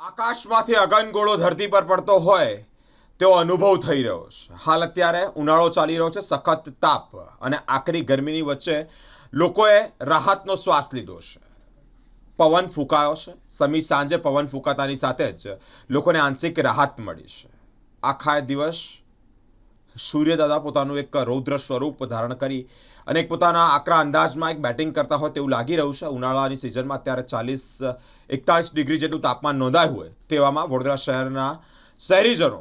આકાશમાંથી અગનગોળો ધરતી પર પડતો હોય, તેવો અનુભવ થઈ રહ્યો છે. હાલ અત્યારે ઉનાળો ચાલી રહ્યો છે, સખત તાપ અને આકરી ગરમીની વચ્ચે લોકોએ રાહતનો શ્વાસ લીધો છે. પવન ફૂંકાયો છે. સમી સાંજે પવન ફૂંકાતાની સાથે જ લોકોને આંશિક રાહત મળી છે. આખા દિવસ સૂર્યદાદા પોતાનું એક રૌદ્ર સ્વરૂપ ધારણ કરી અને એક પોતાના આકરા અંદાજમાં એક બેટિંગ કરતા હોય તેવું લાગી રહ્યું છે. ઉનાળાની સિઝનમાં અત્યારે ચાલીસ એકતાળીસ ડિગ્રી જેટલું તાપમાન નોંધાયું હોય તેવામાં વડોદરા શહેરના શહેરીજનો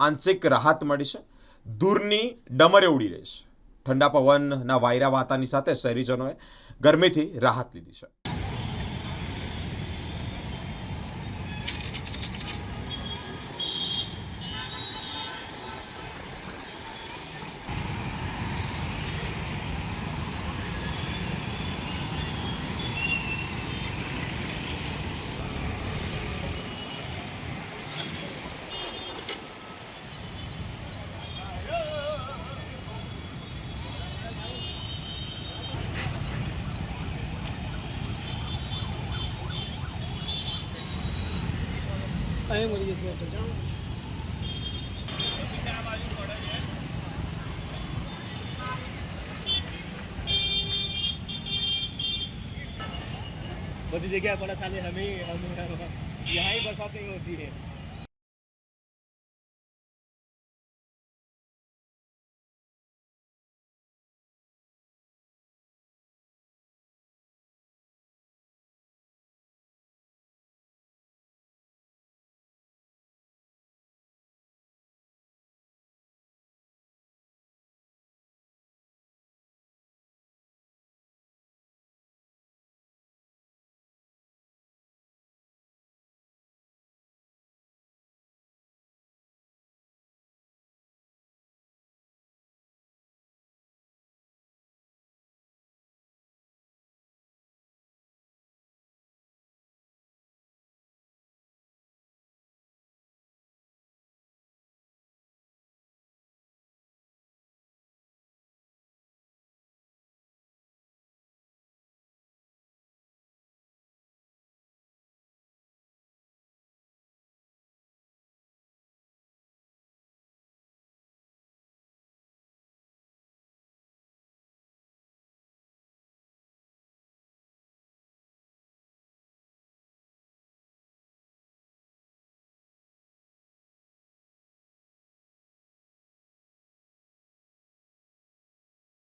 આંશિક રાહત મળી છે. દૂરની ડમરે ઉડી રહી છે. ઠંડા પવનના વાયરા વાતાની સાથે શહેરીજનોએ ગરમીથી રાહત લીધી છે. અહીં મળી જશે તો જાઓ बड़ी जगह पड़ा खाली हमें हमें यहाँ ही बरसात नहीं होती है